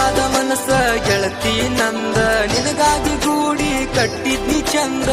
ಮುದ್ದಾದ ಮನಸ್ಸ ಗೆಳತಿ ನಂದ. ನಿನಗಾಗಿ ಗೂಡಿ ಕಟ್ಟಿದ್ನಿ ಚಂದ.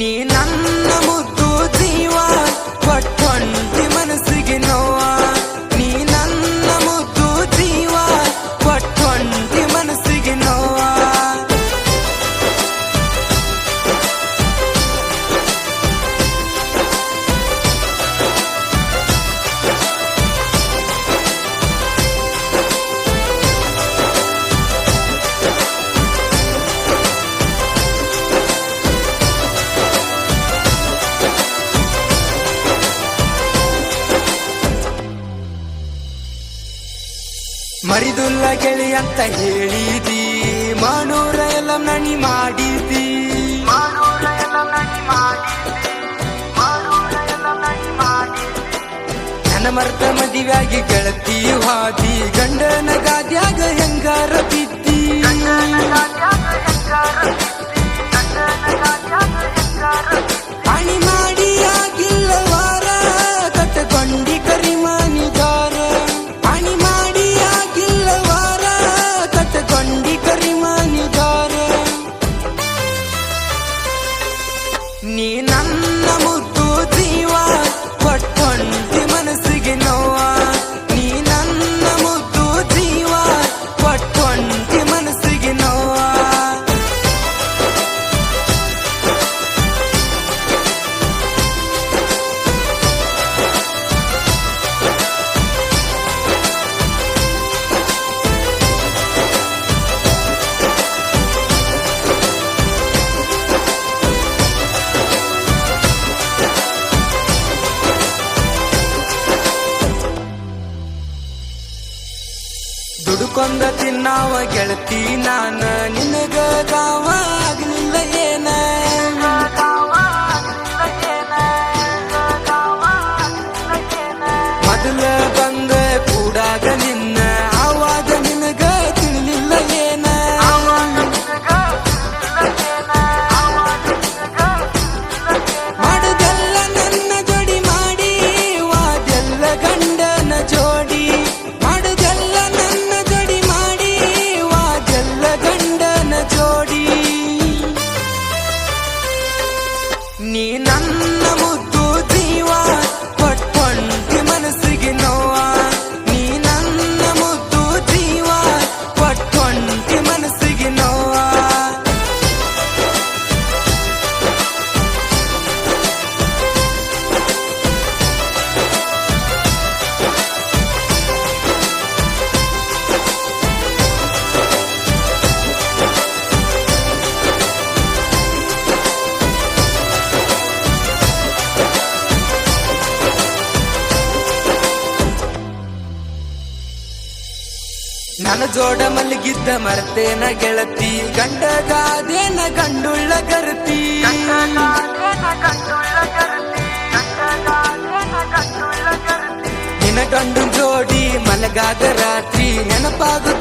ni nắng ಮರಿದುಲ್ಲ ಗೆಳೆಯ ಅಂತ ಹೇಳಿದಿ ಮಾನೂರ ಎಲ್ಲ ನನಿ ಮಾಡಿದಿ. ನನ್ನ ಮರ್ತ ಮದುವೆಯಾಗಿ ಗೆಳತಿ ಹಾದಿ. ಬಂದ ತಿನ್ನಾವ ಗೆಳತಿ ನಾನ. ನಿನಗ ಗಾವ 你难。ನನ್ನ ಜೋಡ ಮಲಗಿದ್ದ ಮರ್ತೇನ ಗೆಳತಿ. ಗಂಡಗಾದೇನ ಗಂಡುಳ್ಳ ಗರತಿ. ನಿನ ಗಂಡು ಜೋಡಿ ಮಲಗಾದ ರಾತ್ರಿ ನೆನಪಾಗುತ್ತ